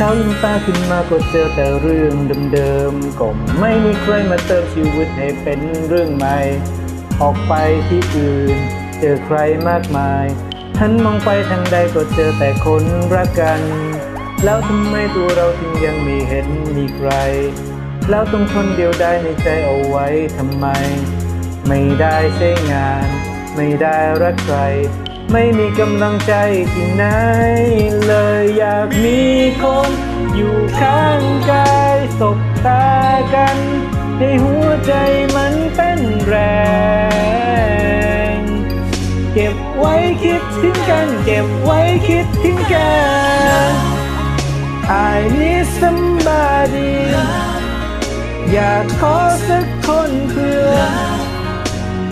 เช้าลืมตาขึ้นมาก็เจอแต่เรื่องเดิมๆ ก็ไม่มีใครมาเติมชีวิตให้เป็นเรื่องใหม่ ออกไปที่อื่น เจอใครมากมายหันมองไปทางใดก็เจอแต่คนรักกัน แล้วทำไมตัวเราถึงยังไม่เห็นมีใคร แล้วต้องทนเดียวได้ในใจเอาไว้ทำไม ไม่ได้ใช้งาน ไม่ได้รักใคร ไม่มีกำลังใจที่ไหนเลยอยากมี อยู่ข้างกายสบตากันให้หัวใจมันเต้นแรง เก็บไว้คิดถึงกัน เก็บไว้คิดถึงกัน I need somebody อยากขอสักคนเพื่อ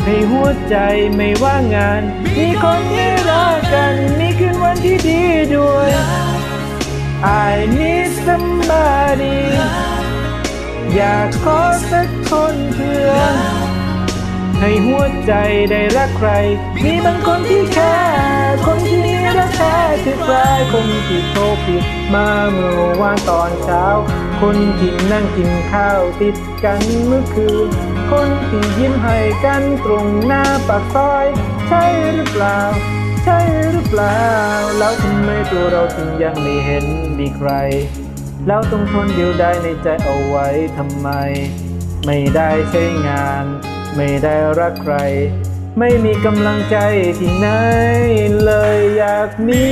ให้หัวใจไม่ว่างงาน มีคนที่รักกัน มีคืนวันที่ดีด้วย somebody อยากขอสักคนเพื่อ ให้หัวใจได้รักใคร มีบางคนที่แค่ คนที่มีรักแท้คือใครคนที่โทรผิดมาเมื่อวานตอนเช้า คนที่นั่งกินข้าวติดกันเมื่อคืน คนที่ยิ้มให้กันตรงหน้าปากซอย ใช่หรือเปล่าใช่หรือเปล่า แล้วทำไมตัวเราถึงยังไม่เห็นมีใคร แล้วต้องทนเดียวได้ในใจเอาไว้ทำไม ไม่ได้ใช้งาน ไม่ได้รักใคร ไม่มีกำลังใจที่ไหน เลยอยากมี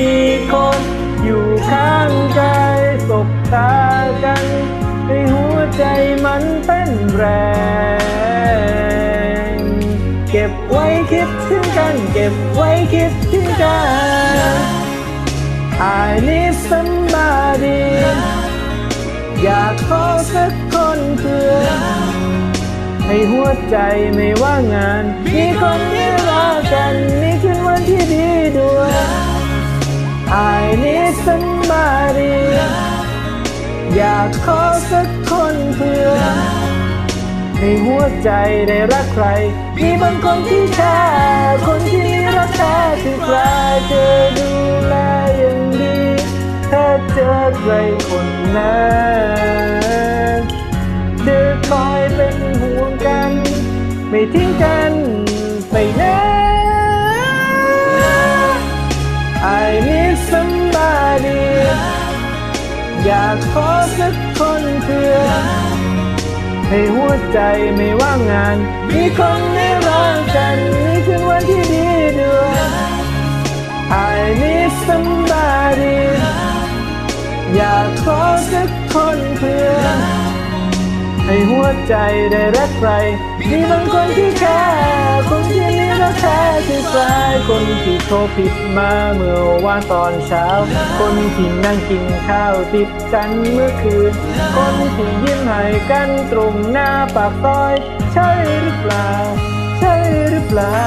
คนอยู่ข้างกายสบตากันให้หัวใจมันเต้นแรง เก็บไว้คิดถึงกัน เก็บไว้คิดถึงกัน I need somebody อยากขอสักคนเพื่อให้หัวใจไม่ว่างงาน มีคนที่รักกันมีคืนวันที่ดีด้วย I need somebody อยากขอสักคนเพื่อให้หัวใจได้รักใคร มีบางคนที่แค่คนที่มีรักแท้คือใครเธอดูแลย่าง เจอใครคนนั้นเธอคอยเป็นห่วงกัน ไม่ทิ้งกันไปไหน I need somebody อยากขอสักคนเพื่อให้หัวใจไม่ว่างงาน มีคนไม่รักกันมีคืนวันที่ดีด้วย I need somebody คนเพื่อให้หัวใจได้รักใคร มีบางคนที่แค่คนที่มีรักแท้คือใครคนที่โทรผิดมาเมื่อวานตอนเช้า คนที่นั่งกินข้าวติดกันเมื่อคืน คนที่ยิ้มให้กันตรงหน้าปากซอย ใช่หรือเปล่า ใช่หรือเปล่า